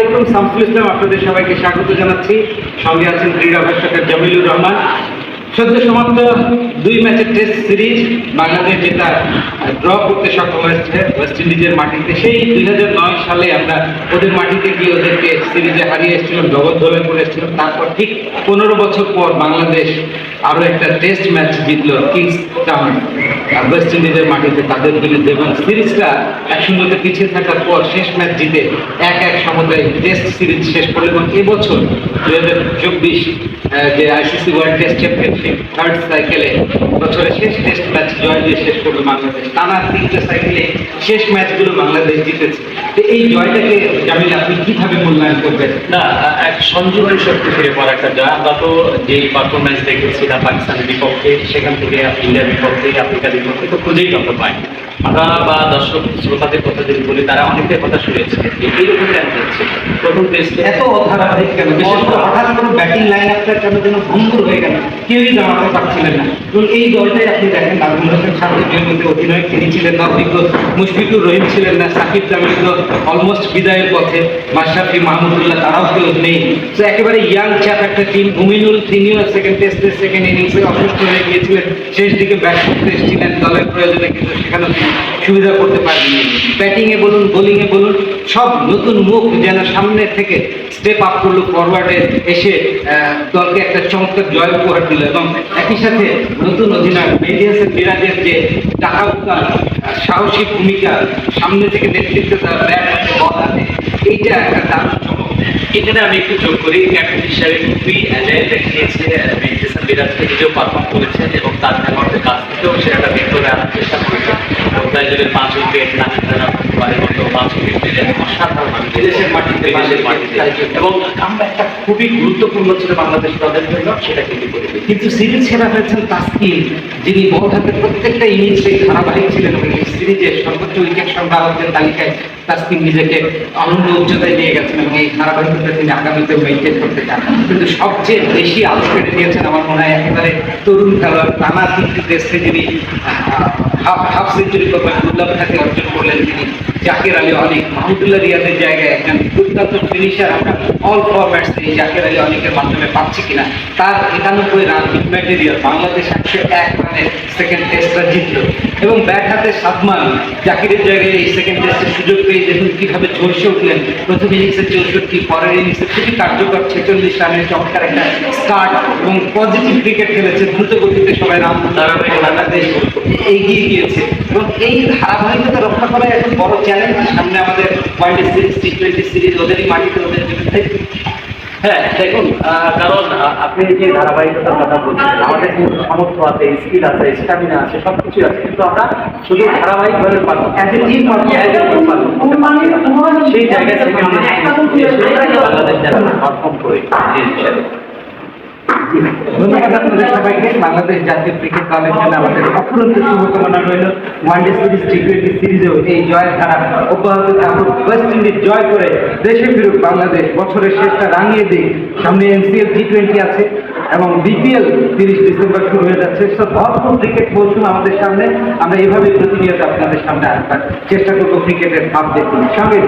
আলাইকুম শামসুল ইসলাম আপনাদের সবাইকে স্বাগত জানাচ্ছি। সঙ্গে আছেন ক্রীড়া ভাষ্যকার জামিলুর রহমান। সদ্য সমাপ্ত দুই ম্যাচের টেস্ট সিরিজ বাংলাদেশ যেটা ড্র করতে সক্ষম হয়েছে ওয়েস্ট ইন্ডিজের মাটিতে। সেই দুই হাজার নয় সালে আমরা ওদের মাটিতে গিয়ে ওদেরকে সিরিজে হারিয়ে এসেছিলাম জগদ্দলে করে এসেছিলাম। তারপর ঠিক পনেরো বছর পর বাংলাদেশ আরও একটা টেস্ট ম্যাচ জিতল কিংস টাউন ওয়েস্ট ইন্ডিজের মাটিতে তাদের বিরুদ্ধে এবং সিরিজটা এক শূন্যতে পিছিয়ে থাকার পর শেষ ম্যাচ জিতে এক এক সমতায় টেস্ট সিরিজ শেষ করল এবং এবছর দুই হাজার চব্বিশ যে ICC world test championship third সাইকেলে বছরের শেষ টেস্ট ম্যাচ জয় দিয়ে শেষ করল বাংলাদেশ। টানা তিনটে সাইকেলে শেষ ম্যাচগুলো বাংলাদেশ জিতেছে। এই জয়টাকে জামিল আপনি কীভাবে মূল্যায়ন করবেন? না এক সঞ্জীবনী শক্তি ফিরে একটা জয়। আমরা তো যে পারফরমেন্স দেখেছিলাম পাকিস্তানের বিপক্ষে সেখান থেকে ইন্ডিয়ার বিপক্ষে আফ্রিকার বিপক্ষে তো খুঁজেই আমরা পাই। আমরা বা দর্শক শ্রোতাদের কথা যদি বলি তারা অনেকের কথা শুনেছে। এইরকম কেন হচ্ছে? প্রথম টেস্টে এত অধারাবাহিক কেন? বিশেষ করে হঠাৎ করে ব্যাটিং লাইন আপটা কেন যেন ভঙ্গুর হয়ে গেল? কেউই জানাতে পারছিলেন না। এবং এই দলটাই আপনি দেখেন নাজমুল হোসেন সাহেবের মধ্যে অধিনায়ক তিনি ছিলেন না অভিজ্ঞ মুশফিকুর রহিম ছিলেন না সাকিব জামিল অলমোস্ট বিদায়ের পথে মাশরাফি, মাহমুদুল্লাহ তারাও কেউ নেই। তো একেবারে ইয়াং চ্যাপ একটা টিম মুমিনুল তিনিও সেকেন্ড টেস্টের সেকেন্ড ইনিংসে অসুস্থ হয়ে গিয়েছিলেন। শেষ দিকে ব্যাট করতে এসেছিলেন দলের প্রয়োজনে, কিন্তু সেখানেও সুবিধা করতে পারেননি। ব্যাটিংয়ে বলুন বোলিংয়ে বলুন সব নতুন মুখ যেন সামনে থেকে স্টেপ আপ করল ফরওয়ার্ডে এসে দলকে একটা চমৎকার জয় উপহার দিল এবং একই সাথে নতুন অধিনায়ক মেডিয়াসের মিরাজের যে টাকা উত্তাল সাহসী ভূমিকা, সামনে থেকে নেতৃত্ব দেওয়া ব্যাট বল হাতে এইটা একটা দারুণ চমক। এখানে আমি একটু যোগ করি ক্যাপ্টেন হিসাবে খুবই অ্যাজাইল দেখিয়েছে বিরাজকে নিজেও পারফর্ম করেছে এবং তার খেলোয়াড়দের কাছ থেকেও সে একটা ভেতরে আনার চেষ্টা করেছে এবং তাই জন্য পাঁচ উইকেট না পারে মতো পাঁচ উইকেট দিলেন অসাধারণ আমি বিদেশের মাটিতে এবং আমরা একটা খুবই গুরুত্বপূর্ণ ছিল বাংলাদেশ দলের জন্য সেটা কিন্তু কিন্তু সিরিজ সেরা হয়েছেন তাস্কিন যিনি বহু প্রত্যেকটা ইনিংসে ধারাবাহিক ছিলেন এবং এই সিরিজে সর্বোচ্চ উইকেট সংগ্রাহকদের তালিকায় তাস্কিন নিজেকে অনন্য উচ্চতায় নিয়ে গেছেন এবং এই ধারাবাহিকতা তিনি আগামীতে মেনটেন করতে চান। কিন্তু সবচেয়ে বেশি আলো কেটে দিয়েছেন আমার মনে হয় একেবারে তরুণ খেলোয়াড় টানা তিনটি টেস্টে যিনি হাফ সেঞ্চুরি করবেন দুর্লভ থাকে অর্জন করলেন তিনি। জাকির আলী অনেক, মাহমুদুল্লাহ রিয়াদের জায়গায় একজন দুর্দান্ত ফিনিশার আমরা অল ফরম্যাটস এই জাকির আলী অনেকের মাধ্যমে পাচ্ছি কিনা। তার একানব্বই রান ম্যাটেরিয়াল বাংলাদেশ একশো এক রানে সেকেন্ড টেস্টটা জিতল। এবং ব্যাট হাতে সাদমান জাকিরের জায়গায় এই সেকেন্ড টেস্টের সুযোগ পেয়ে দেখুন কীভাবে ঝলসে উঠলেন। প্রথম ইনিংসে চৌষট্টি পরের ইনিংসে খুবই কার্যকর। ছেচল্লিশ রানের চমৎকার একটা স্টার্ট এবং পজিটিভ ক্রিকেট খেলেছে। দ্রুত গতিতে সবাই রান ধারাবাহিক বাংলাদেশ এগিয়ে গিয়েছে। এবং এই ধারাবাহিকতা রক্ষা করা এখন বড় চ্যালেঞ্জ সামনে আমাদের world series T twenty series ওদেরই মাটিতে ওদের বিরুদ্ধে হ্যাঁ দেখুন কারণ আপনি যে ধারাবাহিকতার কথা বলছেন আমাদের কিন্তু সামর্থ্য আছে স্কিল আছে স্ট্যামিনা আছে সব কিছু আছে কিন্তু আমরা শুধু ধারাবাহিকভাবে পারব a team পারব। সেই জায়গা থেকে বাংলাদেশ যারা পারফর্ম করে যে হিসাবে বাংলাদেশ জাতীয় ক্রিকেট আমাদের one day series T twenty জয়ের ওয়েস্ট ইন্ডিজ জয় করে বাংলাদেশ বছরের শেষটা রাঙিয়ে সামনে টি টোয়েন্টি আছে এবং বিপিএল তিরিশ ডিসেম্বর শুরু হয়ে যাচ্ছে। ভরপুর ক্রিকেট মৌসুম আমাদের সামনে। আমরা এভাবে প্রতিনিয়ত আপনাদের সামনে আসবার চেষ্টা করব ক্রিকেটের দেখুন সঙ্গে